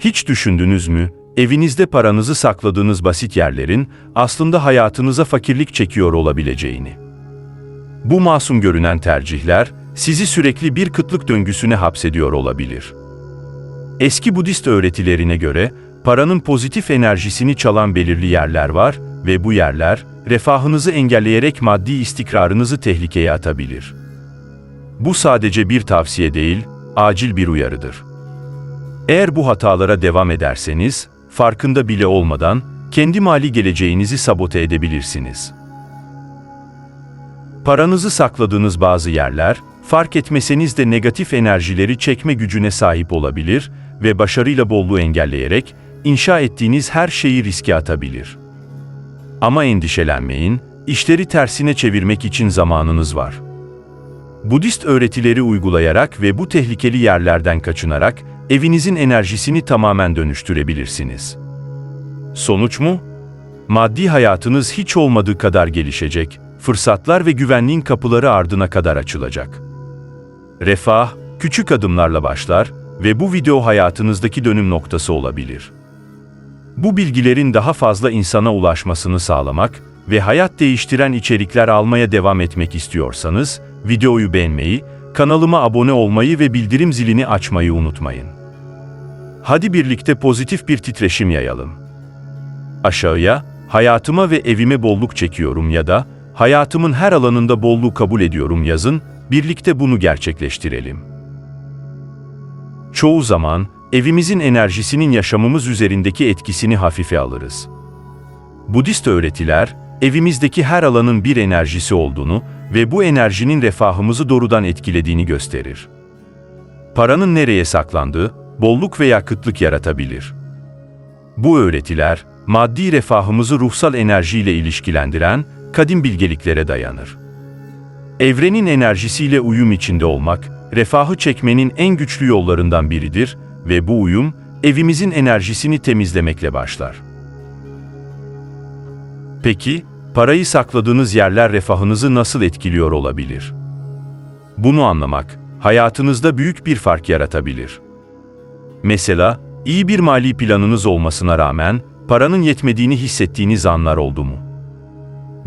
Hiç düşündünüz mü? Evinizde paranızı sakladığınız basit yerlerin aslında hayatınıza fakirlik çekiyor olabileceğini. Bu masum görünen tercihler sizi sürekli bir kıtlık döngüsüne hapsediyor olabilir. Eski Budist öğretilerine göre paranın pozitif enerjisini çalan belirli yerler var ve bu yerler refahınızı engelleyerek maddi istikrarınızı tehlikeye atabilir. Bu sadece bir tavsiye değil, acil bir uyarıdır. Eğer bu hatalara devam ederseniz, farkında bile olmadan kendi mali geleceğinizi sabote edebilirsiniz. Paranızı sakladığınız bazı yerler, fark etmeseniz de negatif enerjileri çekme gücüne sahip olabilir ve başarıyla bolluğu engelleyerek inşa ettiğiniz her şeyi riske atabilir. Ama endişelenmeyin, işleri tersine çevirmek için zamanınız var. Budist öğretileri uygulayarak ve bu tehlikeli yerlerden kaçınarak evinizin enerjisini tamamen dönüştürebilirsiniz. Sonuç mu? Maddi hayatınız hiç olmadığı kadar gelişecek, fırsatlar ve güvenliğin kapıları ardına kadar açılacak. Refah, küçük adımlarla başlar ve bu video hayatınızdaki dönüm noktası olabilir. Bu bilgilerin daha fazla insana ulaşmasını sağlamak ve hayat değiştiren içerikler almaya devam etmek istiyorsanız, videoyu beğenmeyi, kanalıma abone olmayı ve bildirim zilini açmayı unutmayın. Hadi birlikte pozitif bir titreşim yayalım. Aşağıya, hayatıma ve evime bolluk çekiyorum ya da hayatımın her alanında bolluğu kabul ediyorum yazın, birlikte bunu gerçekleştirelim. Çoğu zaman, evimizin enerjisinin yaşamımız üzerindeki etkisini hafife alırız. Budist öğretiler, evimizdeki her alanın bir enerjisi olduğunu ve bu enerjinin refahımızı doğrudan etkilediğini gösterir. Paranın nereye saklandığı, bolluk veya kıtlık yaratabilir. Bu öğretiler, maddi refahımızı ruhsal enerjiyle ilişkilendiren kadim bilgeliklere dayanır. Evrenin enerjisiyle uyum içinde olmak, refahı çekmenin en güçlü yollarından biridir ve bu uyum, evimizin enerjisini temizlemekle başlar. Peki, parayı sakladığınız yerler refahınızı nasıl etkiliyor olabilir? Bunu anlamak, hayatınızda büyük bir fark yaratabilir. Mesela, iyi bir mali planınız olmasına rağmen, paranın yetmediğini hissettiğiniz anlar oldu mu?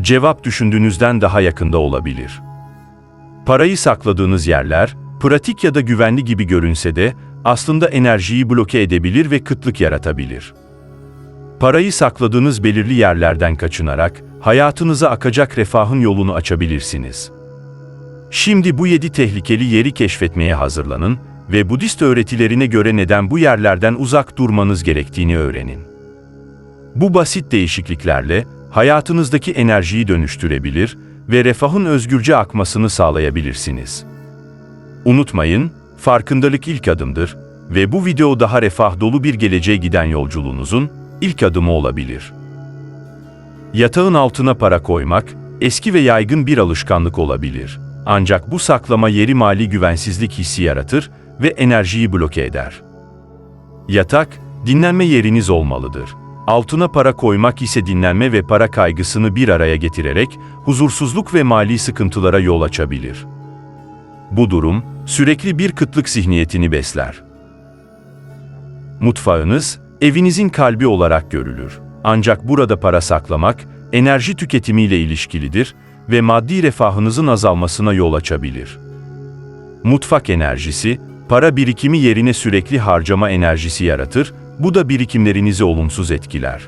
Cevap düşündüğünüzden daha yakında olabilir. Parayı sakladığınız yerler, pratik ya da güvenli gibi görünse de, aslında enerjiyi bloke edebilir ve kıtlık yaratabilir. Parayı sakladığınız belirli yerlerden kaçınarak, hayatınıza akacak refahın yolunu açabilirsiniz. Şimdi bu yedi tehlikeli yeri keşfetmeye hazırlanın ve Budist öğretilerine göre neden bu yerlerden uzak durmanız gerektiğini öğrenin. Bu basit değişikliklerle hayatınızdaki enerjiyi dönüştürebilir ve refahın özgürce akmasını sağlayabilirsiniz. Unutmayın, farkındalık ilk adımdır ve bu video daha refah dolu bir geleceğe giden yolculuğunuzun ilk adımı olabilir. Yatağın altına para koymak eski ve yaygın bir alışkanlık olabilir. Ancak bu saklama yeri mali güvensizlik hissi yaratır ve enerjiyi bloke eder. Yatak, dinlenme yeriniz olmalıdır. Altına para koymak ise dinlenme ve para kaygısını bir araya getirerek huzursuzluk ve mali sıkıntılara yol açabilir. Bu durum, sürekli bir kıtlık zihniyetini besler. Mutfağınız, evinizin kalbi olarak görülür. Ancak burada para saklamak, enerji tüketimiyle ilişkilidir ve maddi refahınızın azalmasına yol açabilir. Mutfak enerjisi, para birikimi yerine sürekli harcama enerjisi yaratır, bu da birikimlerinizi olumsuz etkiler.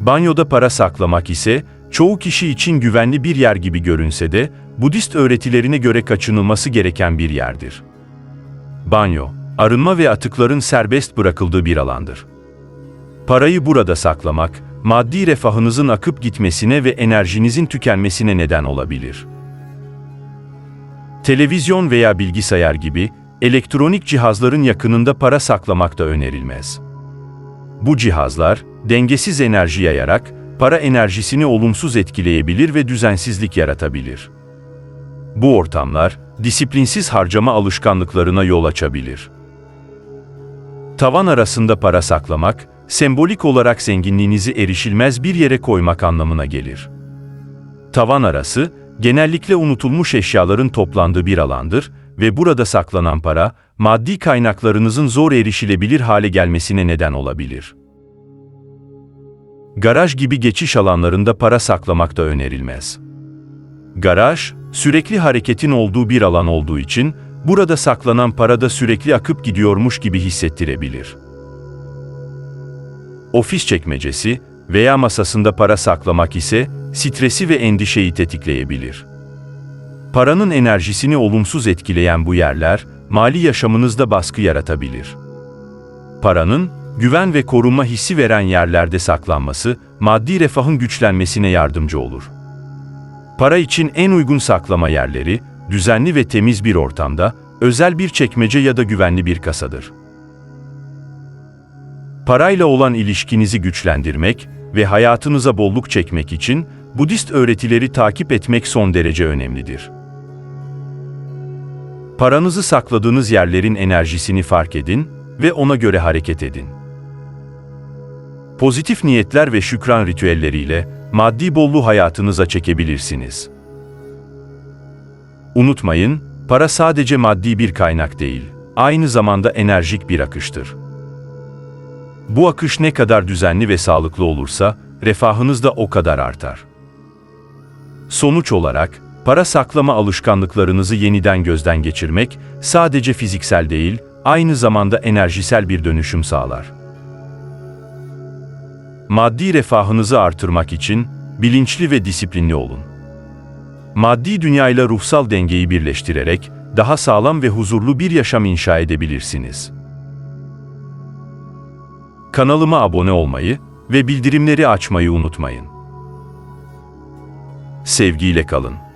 Banyoda para saklamak ise, çoğu kişi için güvenli bir yer gibi görünse de, Budist öğretilerine göre kaçınılması gereken bir yerdir. Banyo, arınma ve atıkların serbest bırakıldığı bir alandır. Parayı burada saklamak, maddi refahınızın akıp gitmesine ve enerjinizin tükenmesine neden olabilir. Televizyon veya bilgisayar gibi elektronik cihazların yakınında para saklamak da önerilmez. Bu cihazlar dengesiz enerji yayarak para enerjisini olumsuz etkileyebilir ve düzensizlik yaratabilir. Bu ortamlar disiplinsiz harcama alışkanlıklarına yol açabilir. Tavan arasında para saklamak, sembolik olarak zenginliğinizi erişilmez bir yere koymak anlamına gelir. Tavan arası, genellikle unutulmuş eşyaların toplandığı bir alandır ve burada saklanan para, maddi kaynaklarınızın zor erişilebilir hale gelmesine neden olabilir. Garaj gibi geçiş alanlarında para saklamak da önerilmez. Garaj, sürekli hareketin olduğu bir alan olduğu için, burada saklanan para da sürekli akıp gidiyormuş gibi hissettirebilir. Ofis çekmecesi veya masasında para saklamak ise stresi ve endişeyi tetikleyebilir. Paranın enerjisini olumsuz etkileyen bu yerler, mali yaşamınızda baskı yaratabilir. Paranın, güven ve korunma hissi veren yerlerde saklanması, maddi refahın güçlenmesine yardımcı olur. Para için en uygun saklama yerleri, düzenli ve temiz bir ortamda, özel bir çekmece ya da güvenli bir kasadır. Parayla olan ilişkinizi güçlendirmek ve hayatınıza bolluk çekmek için Budist öğretileri takip etmek son derece önemlidir. Paranızı sakladığınız yerlerin enerjisini fark edin ve ona göre hareket edin. Pozitif niyetler ve şükran ritüelleriyle maddi bolluğu hayatınıza çekebilirsiniz. Unutmayın, para sadece maddi bir kaynak değil, aynı zamanda enerjik bir akıştır. Bu akış ne kadar düzenli ve sağlıklı olursa, refahınız da o kadar artar. Sonuç olarak, para saklama alışkanlıklarınızı yeniden gözden geçirmek, sadece fiziksel değil, aynı zamanda enerjisel bir dönüşüm sağlar. Maddi refahınızı artırmak için, bilinçli ve disiplinli olun. Maddi dünyayla ruhsal dengeyi birleştirerek, daha sağlam ve huzurlu bir yaşam inşa edebilirsiniz. Kanalıma abone olmayı ve bildirimleri açmayı unutmayın. Sevgiyle kalın.